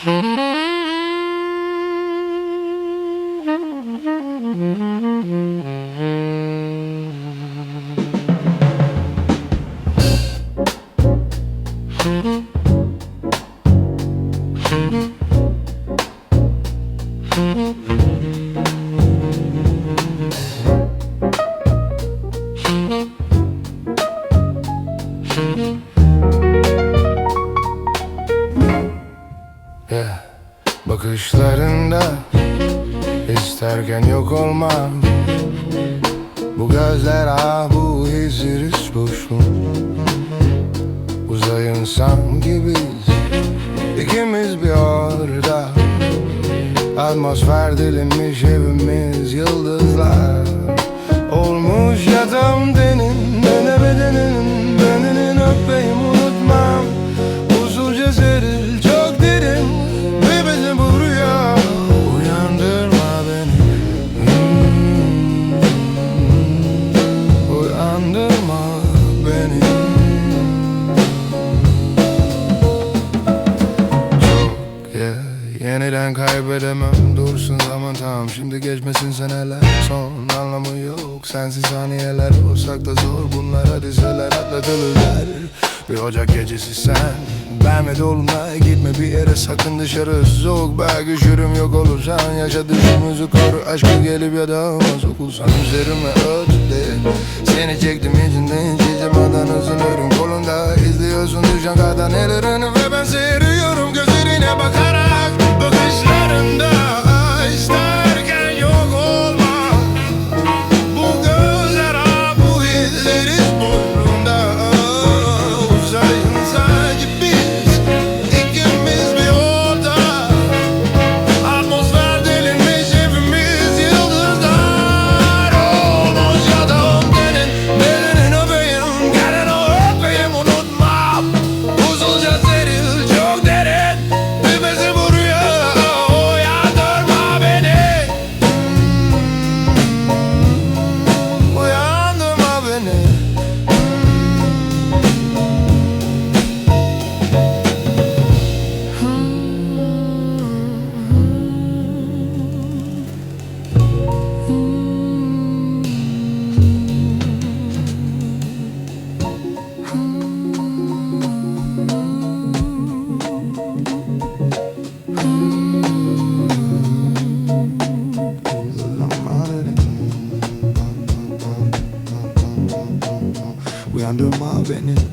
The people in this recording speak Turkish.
Mm-hmm. Yeah. Bakışlarında isterken yok olmam. Bu gözler ah bu hiç boşum Uzay insan gibiyiz İkimiz bir orada. Atmosfer delinmiş evimiz yıldızlar. Olmuş yatağım denin Dene bedenin Bedenin öpeyim unutmam. Usulca seril yeniden kaybedemem Dursun zaman tamam şimdi geçmesin seneler Son anlamı yok. Sensiz saniyeler Olsak da zor. Bunlar hadiseler atlatılırlar. Bir Ocak gecesi sen ben ve dolunay. Gitme bir yere sakın dışarı. Soğuk belki üşürüm yok olursan. Yaşadığımızı koru aşkı gelip ya da olmaz okulsan Üzerime ödle Seni çektim içinden çizemeden ısınıyorum kolunda izliyorsun düşen kardanelerini ve ben seyrediyorum gözlerine bakarak under my witness.